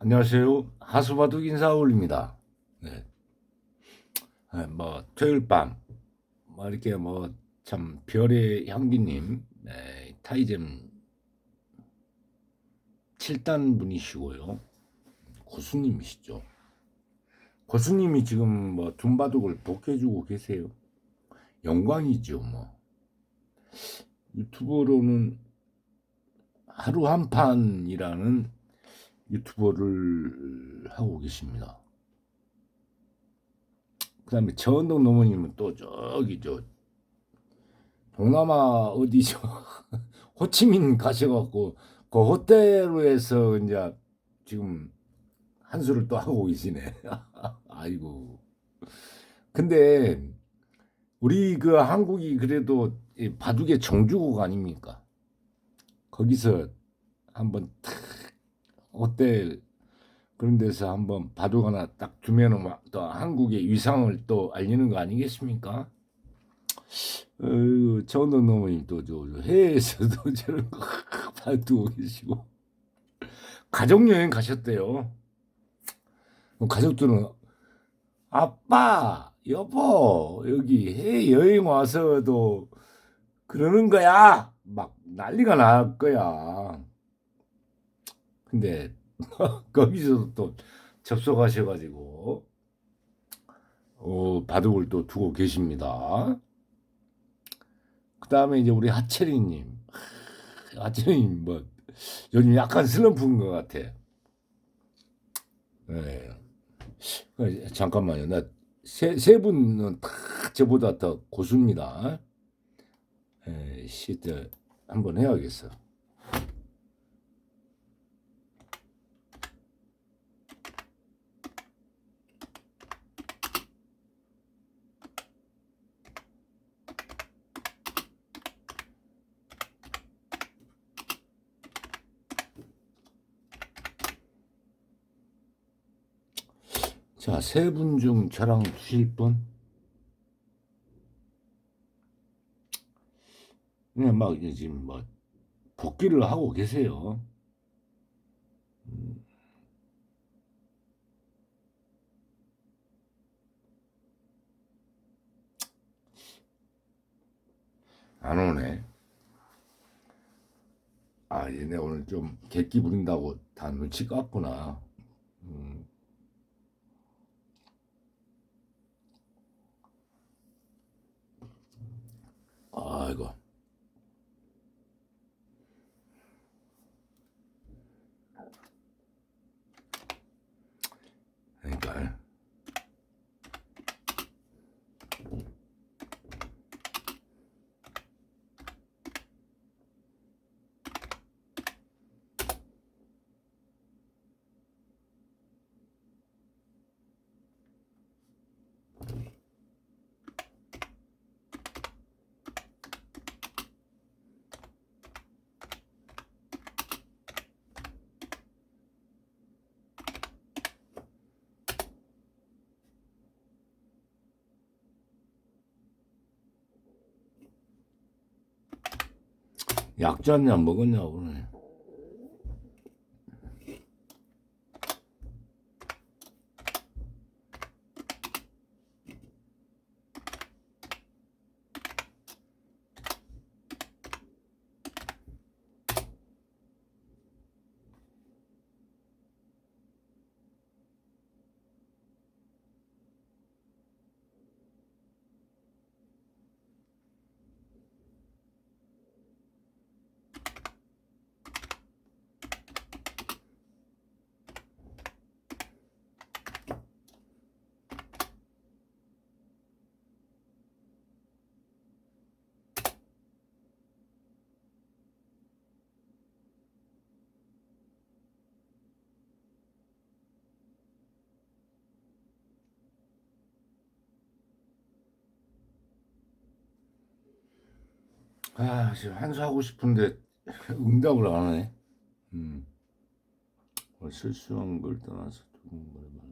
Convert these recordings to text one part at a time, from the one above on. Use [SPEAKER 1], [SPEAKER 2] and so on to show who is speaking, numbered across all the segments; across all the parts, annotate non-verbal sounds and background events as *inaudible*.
[SPEAKER 1] 안녕하세요. 하수바둑 인사 올립니다. 네. 네, 뭐 토요일 밤, 뭐 이렇게 뭐 참 별의 향기님, 네, 타이젠 7단 분이시고요. 고수님이시죠. 고수님이 지금 뭐 둠바둑을 복해주고 계세요. 영광이죠, 뭐. 유튜버로는 하루 한 판이라는 유튜버를 하고 계십니다. 그 다음에 저은동 노모님은 또 저기 저 동남아 어디죠? *laughs* 호치민 가셔갖고 그 호텔에서 이제 지금 한수를 또 하고 계시네. *laughs* 아이고. 근데 우리 그 한국이 그래도 이 바둑의 종주국 아닙니까? 거기서 한번 탁 호텔 그런 데서 한번 바둑 하나 딱 두면은 막또 한국의 위상을 또 알리는 거 아니겠습니까? 어, 정동 노모님 또저 해외에서도 *laughs* 저런 거 바둑 계시고 가족 여행 가셨대요. 가족들은 아빠, 여보 여기 해외 여행 와서도 그러는 거야. 막 난리가 날 거야. 근데 *laughs* 거기서도 또 접속하셔가지고 어, 바둑을 또 두고 계십니다. 그 다음에 이제 우리 하철이님, 하철이님 뭐 요즘 약간 슬럼프인 것 같아. 네. 어, 잠깐만요. 나 세 세 분은 다 저보다 더 고수입니다. 에, 시트 한번 해야겠어. 자, 세 분 중 저랑 두실 분? 그냥 막 이제 지금 뭐 복귀를 하고 계세요. 음. 안 오네. 아, 얘네 오늘 좀 객기 부린다고 다 눈치 깠구나. 음. 아이고. 그러니까 한잔 먹었냐고네. 아, 지금 한수하고 싶은데 응답을 안 하네. 음. 뭐 실수한 걸 떠나서 누군가를 말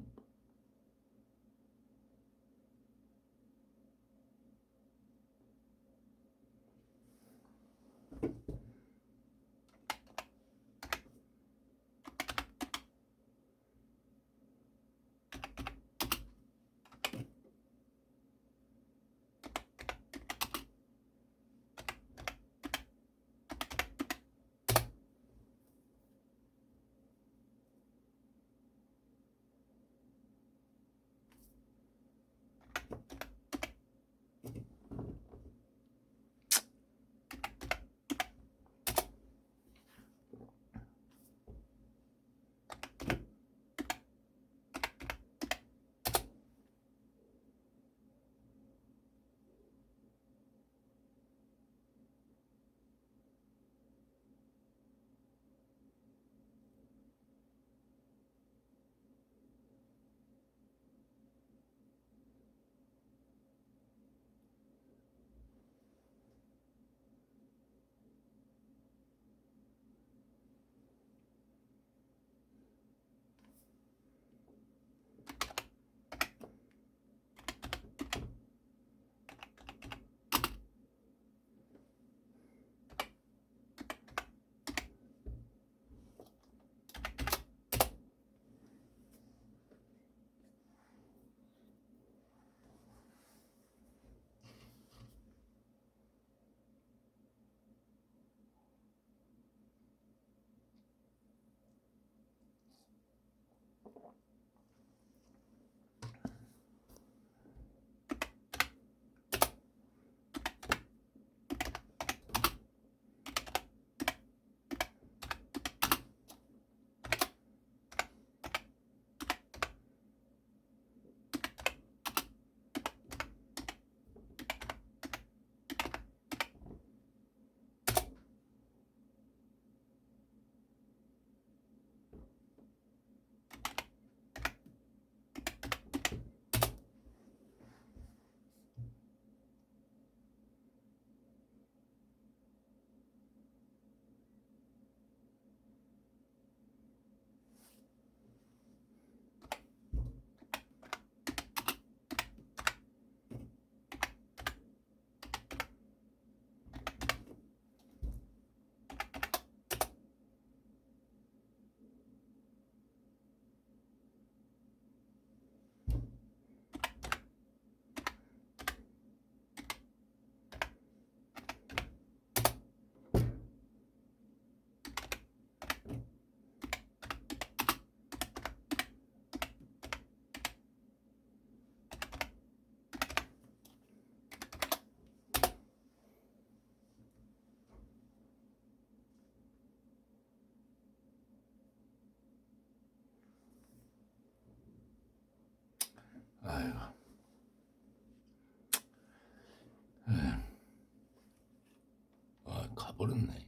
[SPEAKER 1] 가버렸네.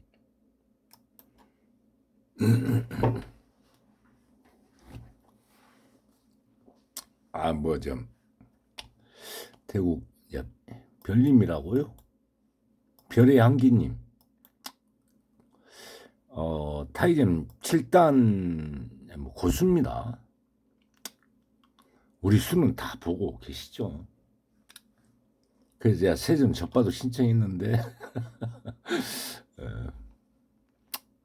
[SPEAKER 1] 아, 뭐, 좀, 태국, 야, 별님이라고요? 별의 향기님. 어, 타이젠 7단, 뭐, 고수입니다. 우리 수는 다 보고 계시죠? 그래서 제가 세점 적봐도 신청했는데, 어,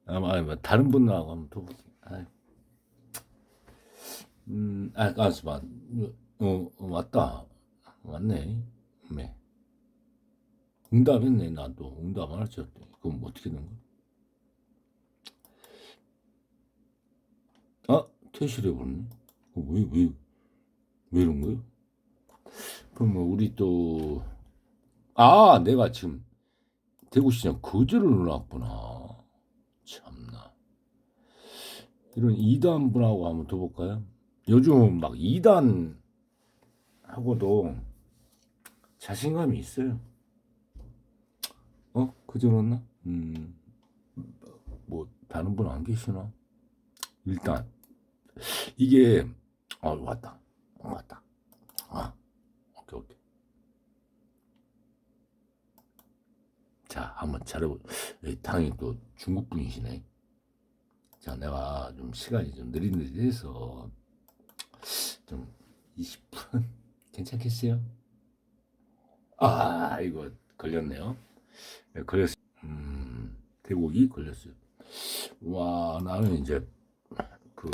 [SPEAKER 1] 아마, 아마 다른 분하고 한번. 아유. 음, 아, 가스마, 어, 어, 맞다. 맞네. 네. 응답했네, 나도. 응답 안 할지? 그럼 어떻게 된 거야? 아, 퇴실해 버렸네. 어, 왜, 왜, 왜 이런 거요? 그럼 뭐 우리 또, 아, 내가 지금 대구시장 거절을 넣어놨구나. 참나. 이런 2단 분하고 한번 더 볼까요? 요즘 막 2단 하고도 자신감이 있어요. 어? 그저었나? 음, 뭐, 다른 분 안 계시나? 일단, 이게, 어, 왔다. 어, 왔다. 아, 오케이, 오케이. 자, 한번 이 당이 또 중국 분이시네. 자, 내가 좀 시간이 좀 느릿느릿해서, 좀 20분 *laughs* 괜찮겠어요? 아, 이거 걸렸네요. 네, 걸렸어요. 음, 대국이 걸렸어요. 와, 나는 이제 그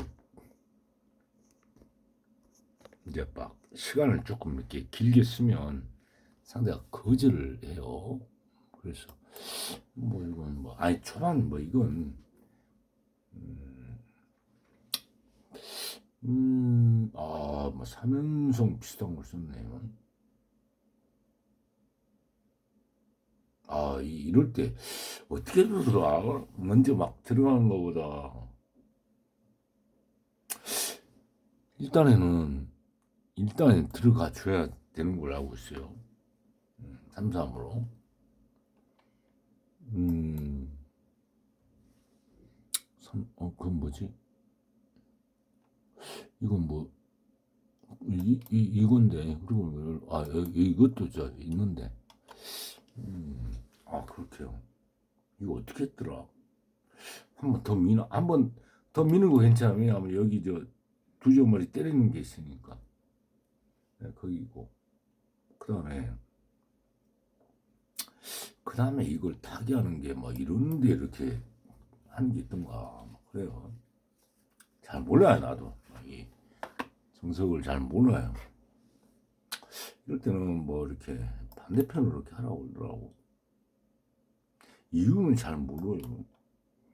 [SPEAKER 1] 이제 막 시간을 조금 이렇게 길게 쓰면 상대가 거절을 해요. 그래서 뭐 이건 뭐 아니 초반 뭐 이건 음, 아, 뭐 삼연성 비슷한 걸 썼네요. 아, 이- 이럴 때 어떻게 들어가? 먼저 막 들어가는 것보다 일단에는 일단에 들어가 줘야 되는 걸 알고 있어요. 음, 3, 3으로. 음, 삼, 어, 그건 뭐지? 이건 뭐, 이, 이, 이건데, 그리고, 뭐, 아, 이것도 저 있는데. 음, 아, 그렇게요. 이거 어떻게 했더라? 한번 더 미나, 한번 더 미는 거 괜찮아. 왜냐하면 여기 저 두저머리 때리는 게 있으니까. 네, 거기고. 그 다음에, 그 다음에 이걸 타기하는 게 뭐 이런데 이렇게 하는 게 있던가. 뭐 그래요. 잘 몰라요, 나도. 이 정석을 잘 몰라요. 이럴 때는 뭐 이렇게 반대편으로 이렇게 하라고 그러더라고. 이유는 잘 몰라요.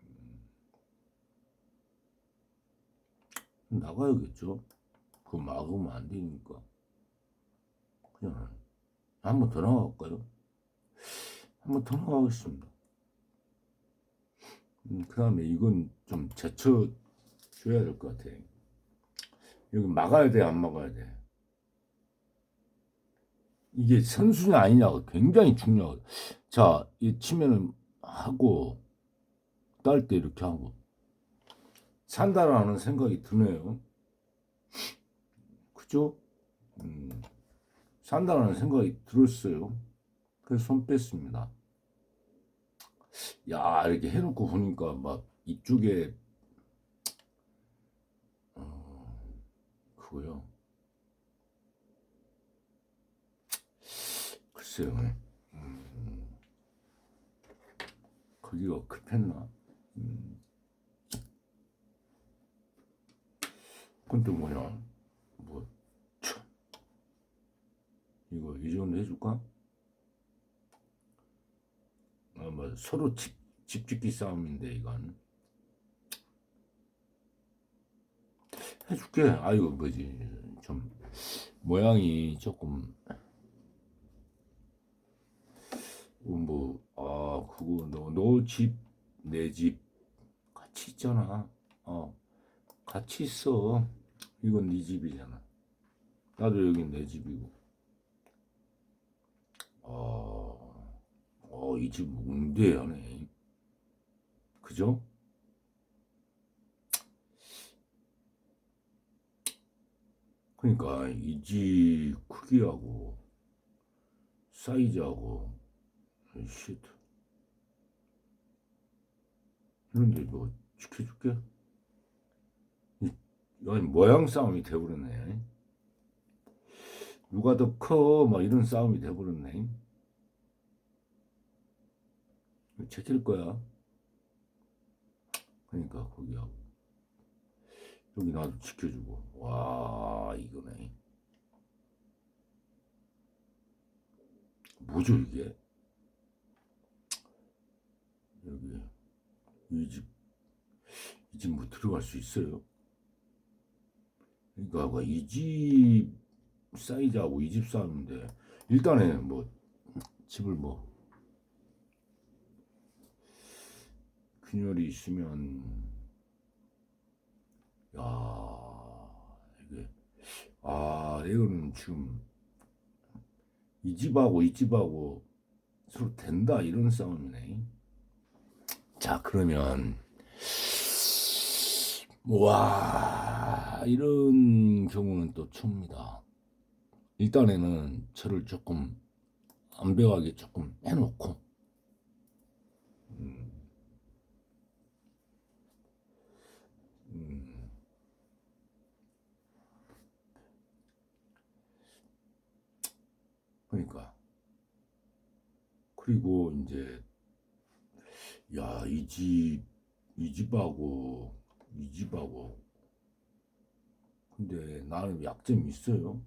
[SPEAKER 1] 음. 나가야겠죠. 그거 막으면 안 되니까. 그냥 한 번 더 나갈까요? 한번더 나가겠습니다. 음, 그 다음에 이건 좀 제쳐 줘야 될 것 같아. 여기 막아야 돼, 안 막아야 돼. 이게 선수냐 아니냐가 굉장히 중요하고. 자, 이 치면은 하고, 딸 때 이렇게 하고. 산다라는 생각이 드네요. 그죠? 음, 산다라는 생각이 들었어요. 그래서 손 뺐습니다. 야, 이렇게 해놓고 보니까 막 이쪽에, 어, 그거요. 글쎄요. 음, 거기가 급했나? 음. 또 뭐냐? 뭐, 참. 이거 이 정도 해줄까? 아, 뭐 서로 집, 집짓기 싸움인데 이건 해줄게. 아이고 뭐지 좀 모양이 조금 뭐 아 그거 너집내집 같이 있잖아. 어 같이 있어. 이건 네 집이잖아. 나도 여긴 내 집이고. 어. 어, 이 집 웅대하네. 그죠? 그러니까 이 집 크기하고 사이즈하고 쉣 이런데 뭐 지켜줄게? 이- 아니 모양 싸움이 돼버렸네 누가 더 커? 막 이런 싸움이 돼버렸네 지킬 거야. 그러니까 거기하고 여기 나도 지켜주고. 와 이거네. 뭐죠 이게? 여기 이 집 이 집 뭐 들어갈 수 있어요? 그러니까 이 집 사이즈하고 이집 싸움인데 일단은 뭐 집을 뭐 균열이 있으면 야 이게 아 이거는 지금 이 집하고 이 집하고 서로 된다 이런 싸움이네. 자 그러면 와 이런 경우는 또 처음이다. 일단에는 저를 조금 안배하게 조금 해놓고 음, 음, 그러니까 그리고 이제 야 이 집 이 집하고 이 집하고 근데 나는 약점이 있어요.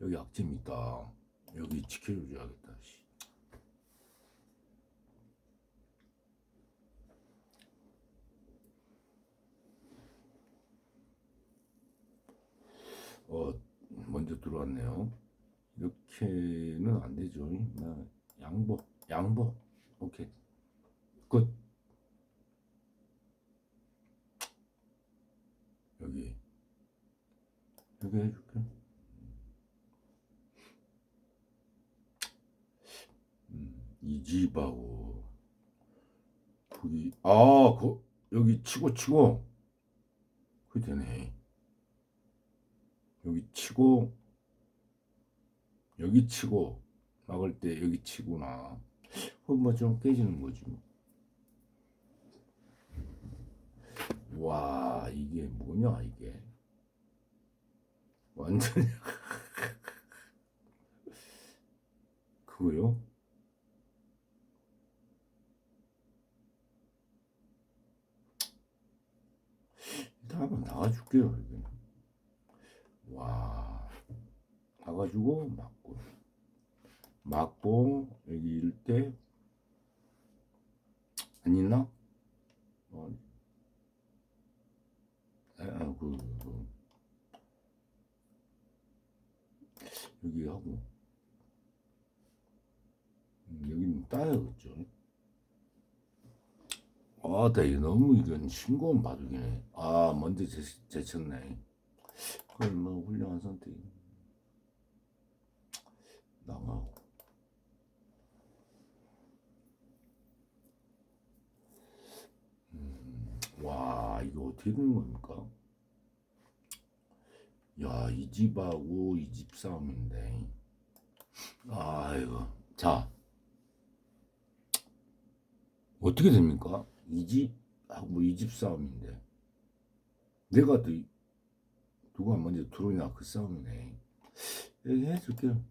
[SPEAKER 1] 여기 약점이 있다. 여기 지켜줘야겠다. 씨. 어 먼저 들어왔네요. 이렇게는 안 되죠. 나 양보 양보. 오케이. 끝 여기. 여기 해줄게. 음, 이 집하고 거기 아, 그 여기 치고 치고. 그 되네. 여기 치고 여기 치고 막을 때 여기 치구나. 그럼 뭐좀 깨지는 거지. 뭐. 와 이게 뭐냐 이게 완전히 *laughs* 그거요? 일단 한번 나가줄게요. 와 나가지고 맞고 맞고 여기 이럴 때안 있나? 어, 아, 아, 그, 그, 여기 하고 음, 여기는 따야겠죠. 아, 나 너무 이건 싱거운 바둑이네. 아, 먼저 제, 제쳤네. 그건 뭐 훌륭한 선택. 나가고. 음, 와, 이거 어떻게 되는 겁니까? 야, 이 집하고 이 집 싸움인데. 아이고. 자. 어떻게 됩니까? 이 집하고 이 집 싸움인데. 내가 또, 이- 누가 먼저 들어오냐 그 싸움이네. 얘기해 줄게요.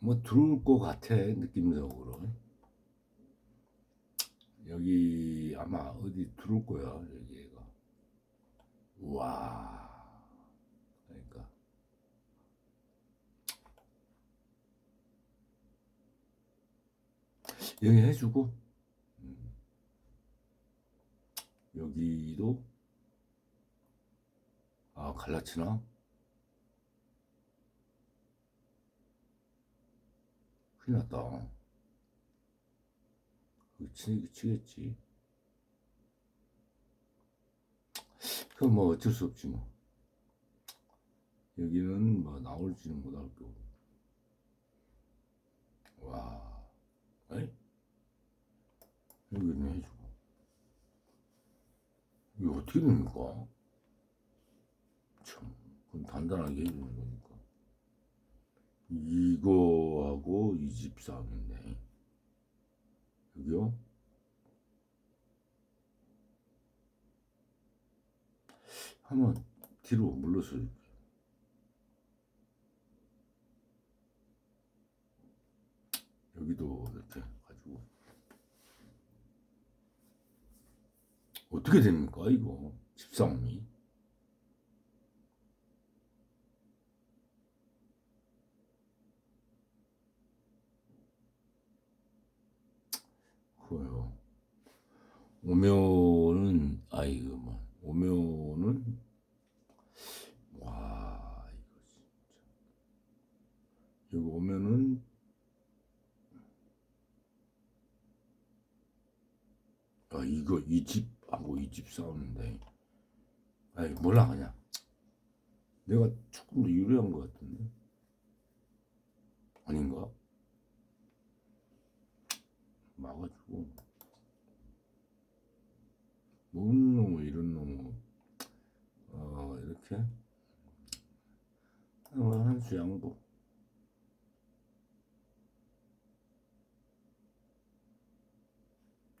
[SPEAKER 1] 뭐 들어올 것 같아, 느낌적으로. 여기 아마 어디 들어올 거야, 여기가. 우와. 그러니까. 여기 해주고, 음. 여기도, 아, 갈라치나? 큰일 났다. 그 치, 치겠지. 그건 뭐 어쩔 수 없지 뭐. 여기는 뭐 나올지는 못할 거고. 와, 에이? 여기는 해주고. 이게 어떻게 됩니까? 참, 그건 단단하게 해주는 거니까. 이거 하고 이집 싸움인데. 여기요? 한번 뒤로 물러서. 여기도 이렇게 가지고 어떻게 됩니까 이거 집싸움이 그거요. 오면은 아이고 뭐 오면은 와 이거 진짜. 여기 오면은 아 이거 이 집하고 이 집 싸우는데. 아이 몰라 그냥. 내가 조금 더 유리한 것 같은데? 아닌가 막아주고 뭔 놈의 이런 놈의 어 이렇게 어, 한수 양보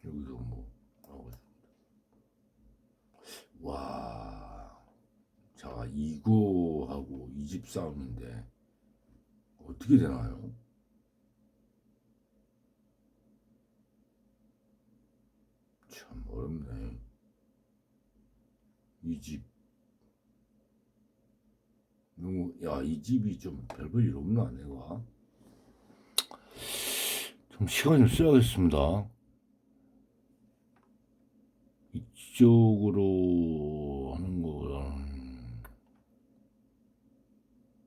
[SPEAKER 1] 여기도 뭐 나오겠습니다. 와, 자 이거하고 이 집 싸움인데 어떻게 되나요? 참 어렵네. 이 집. 너무 야 이 집이 좀 별볼 일 없나 내가 좀 시간 좀 써야겠습니다. 이쪽으로 하는 거랑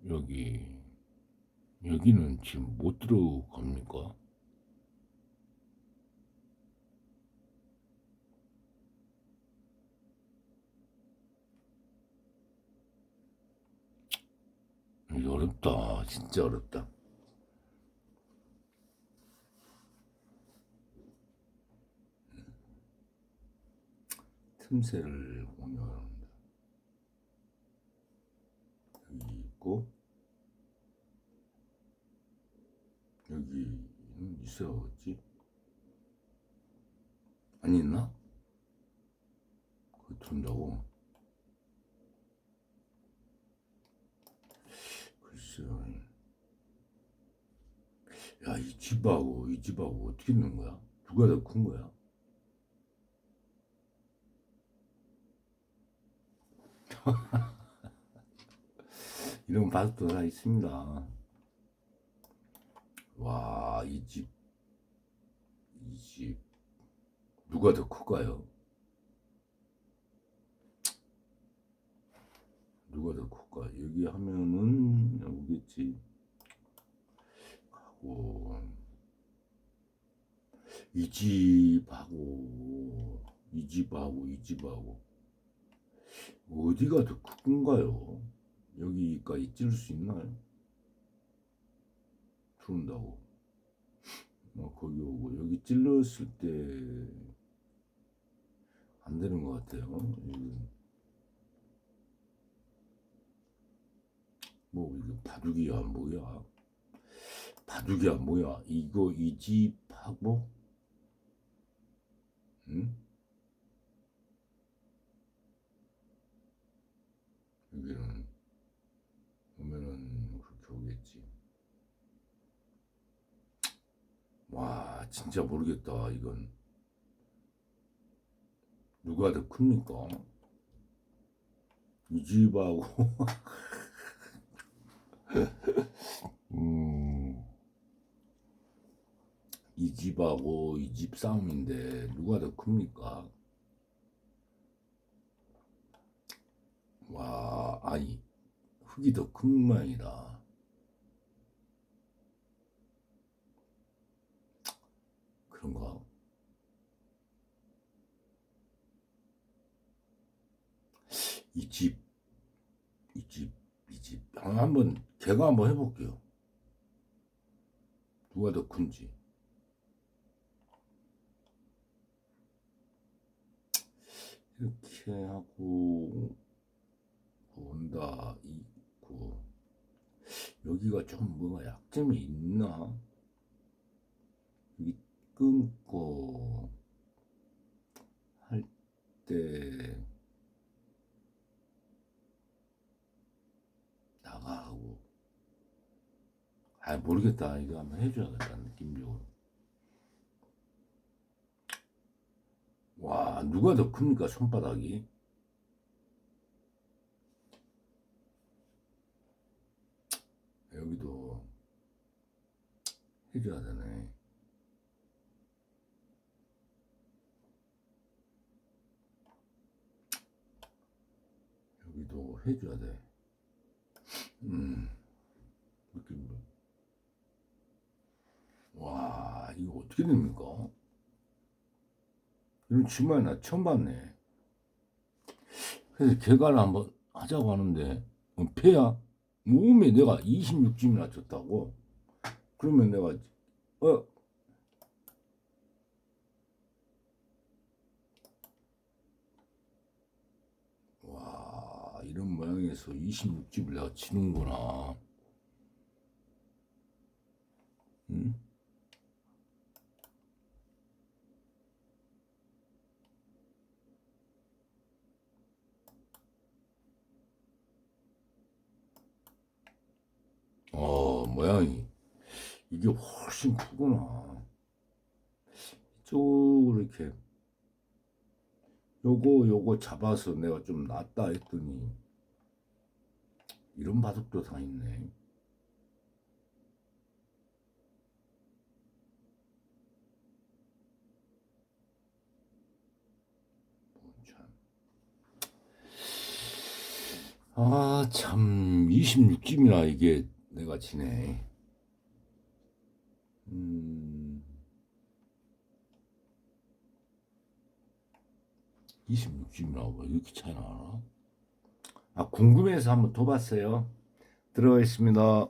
[SPEAKER 1] 여기 여기는 지금 못 들어갑니까? 어렵다. 진짜 어렵다. 틈새를 공유합니다. 여기 있고 여기는 있어야겠지? 안 있나? 그거 둔다고? 글쎄요. 야, 이 집하고 이 집하고 어떻게 있는 거야? 누가 더 큰 거야? *laughs* 이런 바둑도 다 있습니다. 와, 이 집, 이 집, 누가 더 클까요? 누가 더 클까? 여기 하면은 오겠지. 하고 이 집하고 이 집하고 이 집하고 어디가 더 큰가요? 여기까지 찔수 있나요? 들어온다고. 어, 거기 오고 여기 찔렀을 때 안 되는 것 같아요. 여기. 뭐 이거 바둑이야 뭐야? 바둑이야 뭐야? 이거 이 집하고 응? 여기는 오면은 그렇게 오겠지. 와, 진짜 모르겠다. 이건 누가 더 큽니까? 이 집하고 *laughs* 음, 이 집하고 이 집 싸움인데 누가 더 큽니까? 와, 아니 흙이 더 큰 모양이다. 그런가? 이 집, 이 집, 이이 집. 한- 한번 제가 한번 해볼게요. 누가 더 큰지. 이렇게 하고 온다 있고 여기가 좀 뭐가 약점이 있나? 여기 끊고 할 때 나가고. 아 모르겠다. 이거 한번 해줘야겠다 느낌적으로 와 누가 더 큽니까 손바닥이 여기도 해줘야 되네 여기도 해줘야 돼 음, 느낌도. 와, 이거 어떻게 됩니까? 이런 치마에 나 처음 봤네. 그래서 개가를 한번 하자고 하는데, 어, 폐야? 몸에 내가 26점이나 쳤다고? 그러면 내가, 어, 와, 이런 모양에서 26집을 내가 치는구나. 응? 어, 모양이. 이게 훨씬 크구나. 이쪽으로 이렇게. 요거, 요거 잡아서 내가 좀 낫다 했더니, 이런 바둑도 다 있네. 참. 아, 참, 26점이나 이게 내가 지네. 음, 26점이나 왜 이렇게 차이 나나? 아, 궁금해서 한번 더 봤어요. 들어가겠습니다.